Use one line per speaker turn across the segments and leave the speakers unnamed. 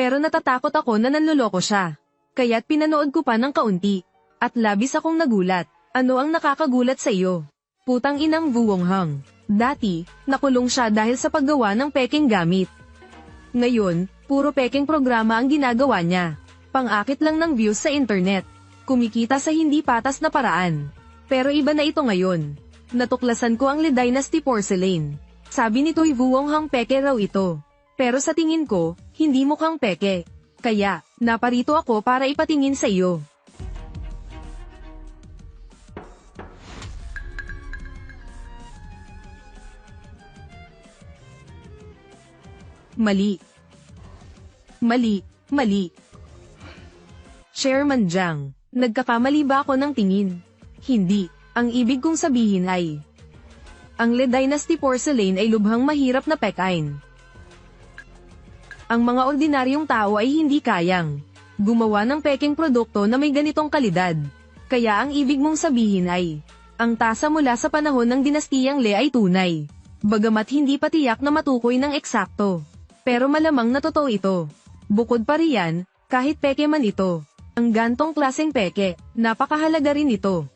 Pero natatakot ako na nanloloko siya. Kaya't pinanood ko pa ng kaunti. At labis akong nagulat. Ano ang nakakagulat sa iyo? Putang inang Vuong Hang. Dati, nakulong siya dahil sa paggawa ng peking gamit. Ngayon, puro peking programa ang ginagawa niya. Pang-akit lang ng views sa internet. Kumikita sa hindi patas na paraan. Pero iba na ito ngayon. Natuklasan ko ang Le Dynasty Porcelain. Sabi ni Toy Vuong Hang peke raw ito. Pero sa tingin ko, hindi mukhang peke. Kaya, naparito ako para ipatingin sa iyo. Mali. Mali, mali. Chairman Jiang, nagkakamali ba ako ng tingin? Hindi, ang ibig kong sabihin ay, ang Le Dynasty Porcelain ay lubhang mahirap na pekain. Ang mga ordinaryong tao ay hindi kayang gumawa ng peking produkto na may ganitong kalidad. Kaya ang ibig mong sabihin ay, ang tasa mula sa panahon ng dinastiyang Le ay tunay. Bagamat hindi pa tiyak na matukoy ng eksakto. Pero malamang na totoo ito. Bukod pa riyan, kahit peke man ito, ang gantong klaseng peke, napakahalaga rin ito.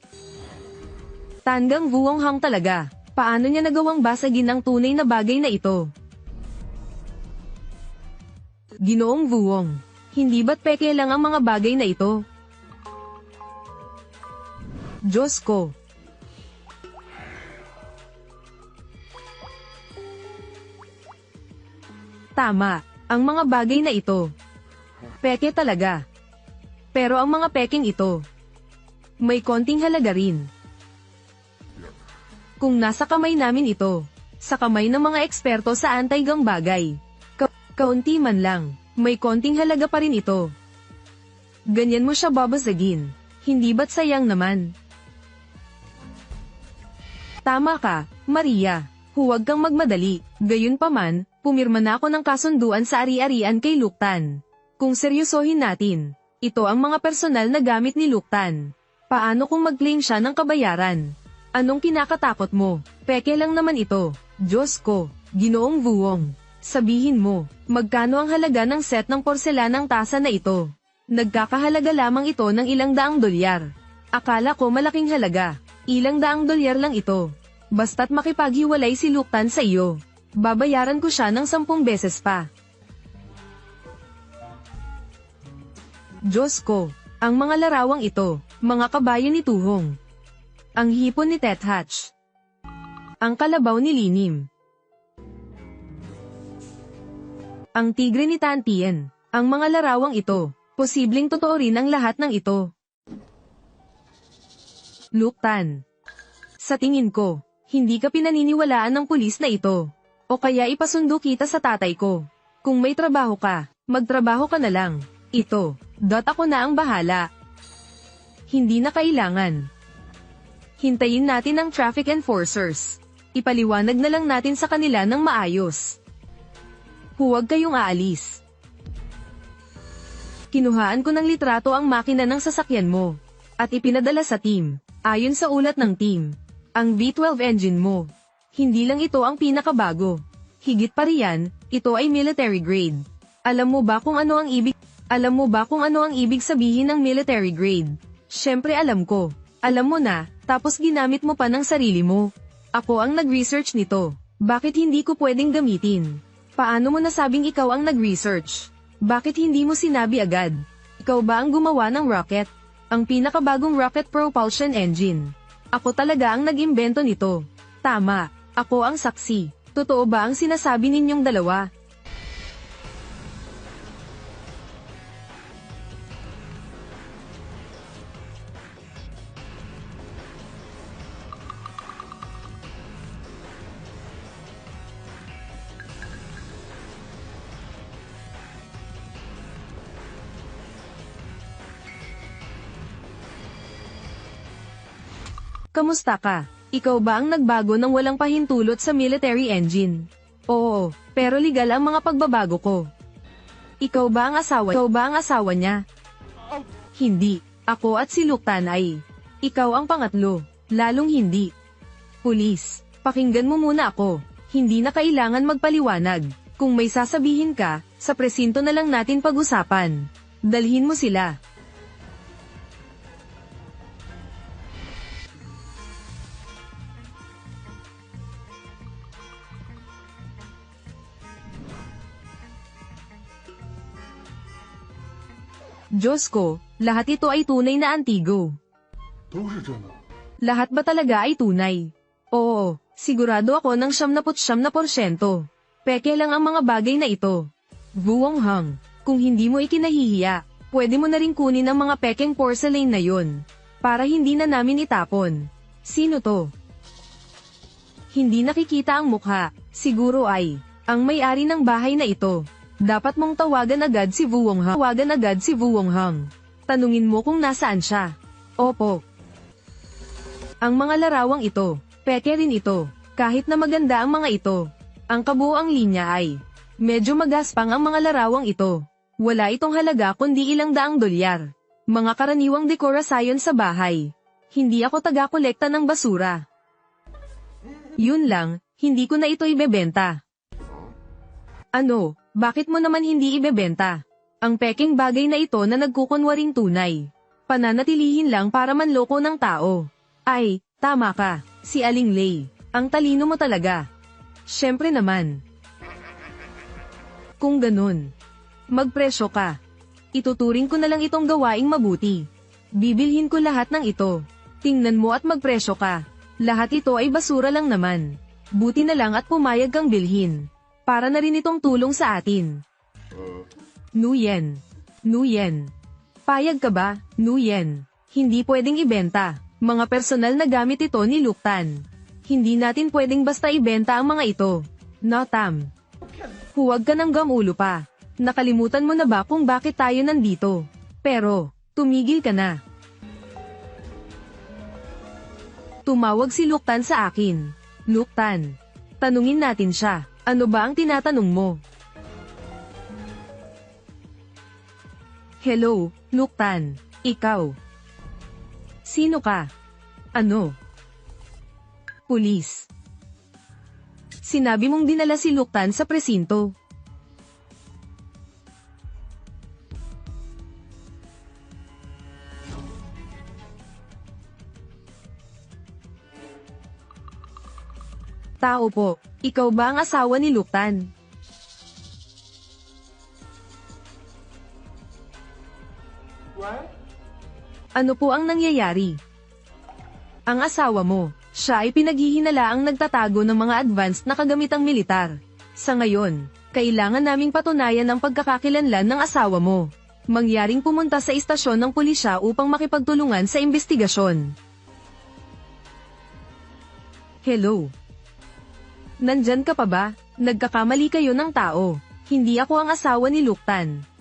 Tandang Vuong Hang talaga. Paano niya nagawang basagin ang tunay na bagay na ito? Ginoong Vuong, hindi ba't peke lang ang mga bagay na ito? Diyos ko. Tama, ang mga bagay na ito. Peke talaga. Pero ang mga peking ito, may konting halaga rin. Kung nasa kamay namin ito, sa kamay ng mga eksperto sa anti-gang bagay, kaunti man lang, may konting halaga pa rin ito. Ganyan mo siya babasagin, hindi ba't sayang naman? Tama ka, Maria. Huwag kang magmadali. Gayunpaman, pumirma na ako ng kasunduan sa ari-arian kay Luktan. Kung seryosohin natin, ito ang mga personal na gamit ni Luktan. Paano kung mag-claim siya ng kabayaran? Anong kinakatakot mo? Peke lang naman ito. Diyos ko, ginoong vuong. Sabihin mo, magkano ang halaga ng set ng porselanang tasa na ito? Nagkakahalaga lamang ito ng ilang daang dolyar. Akala ko malaking halaga. Ilang daang dolyar lang ito. Basta't makipaghiwalay si Luktan sa iyo. Babayaran ko siya ng sampung beses pa. Diyos ko, ang mga larawang ito, mga kabayo ni Tuhong. Ang hipon ni Tet Hatch. Ang kalabaw ni Linim. Ang tigre ni Tantien. Ang mga larawang ito, posibleng totoo rin ang lahat ng ito. Luktan. Sa tingin ko, hindi ka pinaniniwalaan ng pulis na ito. O kaya ipasundo kita sa tatay ko. Kung may trabaho ka, magtrabaho ka na lang. Ito, dot ako na ang bahala. Hindi na kailangan. Hintayin natin ang traffic enforcers. Ipaliwanag na lang natin sa kanila ng maayos. Huwag kayong aalis. Kinuhaan ko ng litrato ang makina ng sasakyan mo. At ipinadala sa team. Ayon sa ulat ng team, ang V12 engine mo. Hindi lang ito ang pinakabago. Higit pa riyan, ito ay military grade. Alam mo ba kung ano ang ibig Alam mo ba kung ano ang ibig sabihin ng military grade? Syempre alam ko. Alam mo na, tapos ginamit mo pa ng sarili mo. Ako ang nag-research nito. Bakit hindi ko pwedeng gamitin? Paano mo nasabing ikaw ang nag-research? Bakit hindi mo sinabi agad? Ikaw ba ang gumawa ng rocket? Ang pinakabagong rocket propulsion engine. Ako talaga ang nag-imbento nito. Tama, ako ang saksi. Totoo ba ang sinasabi ninyong dalawa? Kamusta ka? Ikaw ba ang nagbago ng walang pahintulot sa military engine? Oo, pero legal ang mga pagbabago ko. Ikaw ba ang asawa? Ikaw ba ang asawa niya? Hindi. Ako at si Luktan ay. Ikaw ang pangatlo. Lalong hindi. Pulis, pakinggan mo muna ako. Hindi na kailangan magpaliwanag. Kung may sasabihin ka, sa presinto na lang natin pag-usapan. Dalhin mo sila. Diyos ko, lahat ito ay tunay na antigo. Lahat ba talaga ay tunay? Oo, sigurado ako ng siyam na putsyam na porsyento. Peke lang ang mga bagay na ito. Buong hang, kung hindi mo ikinahihiya, pwede mo na rin kunin ang mga pekeng porcelain na yon. Para hindi na namin itapon. Sino to? Hindi nakikita ang mukha, siguro ay, ang may-ari ng bahay na ito. Dapat mong tawagan agad si Vuong Hang. Tawagan agad si Vuong Hang. Tanungin mo kung nasaan siya. Opo, ang mga larawang ito, peke rin ito, kahit na maganda ang mga ito. Ang kabuoang linya ay, medyo magaspang ang mga larawang ito. Wala itong halaga kundi ilang daang dolyar. Mga karaniwang dekorasyon sa bahay. Hindi ako taga-kolekta ng basura. Yun lang, hindi ko na ito ibebenta. Ano, bakit mo naman hindi ibebenta? Ang peking bagay na ito na nagkukunwaring tunay. Pananatilihin lang para manloko ng tao. Ay, tama ka, si Aling Lay. Ang talino mo talaga. Siyempre naman. Kung ganun, magpresyo ka. Ituturing ko na lang itong gawaing mabuti. Bibilhin ko lahat ng ito. Tingnan mo at magpresyo ka. Lahat ito ay basura lang naman. Buti na lang at pumayag kang bilhin. Para na rin itong tulong sa atin.
呃
，Nuyen. Nuyen. Payag ka ba, Nuyen? Hindi pwedeng ibenta. Mga personal na gamit ito ni Luktan. Hindi natin pwedeng basta ibenta ang mga ito. Notam. Huwag ka ng gamulo pa. Nakalimutan mo na ba kung bakit tayo nandito? Pero, tumigil ka na. Tumawag si Luktan sa akin. Luktan. Tanungin natin siya. Ano ba ang tinatanong mo? Hello, Luktan. Ikaw. Sino ka? Ano? Pulis. Sinabi mong dinala si Luktan sa presinto. Tao po, ikaw ba ang asawa ni Luktan? Ano po ang nangyayari? Ang asawa mo, siya ay pinaghihinala ang nagtatago ng mga advanced na kagamitang militar. Sa ngayon, kailangan naming patunayan ang pagkakakilanlan ng asawa mo. Mangyaring pumunta sa istasyon ng pulisya upang makipagtulungan sa investigasyon. Hello? Nandyan ka pa ba? Nagkakamali kayo ng tao. Hindi ako ang asawa ni Luktan.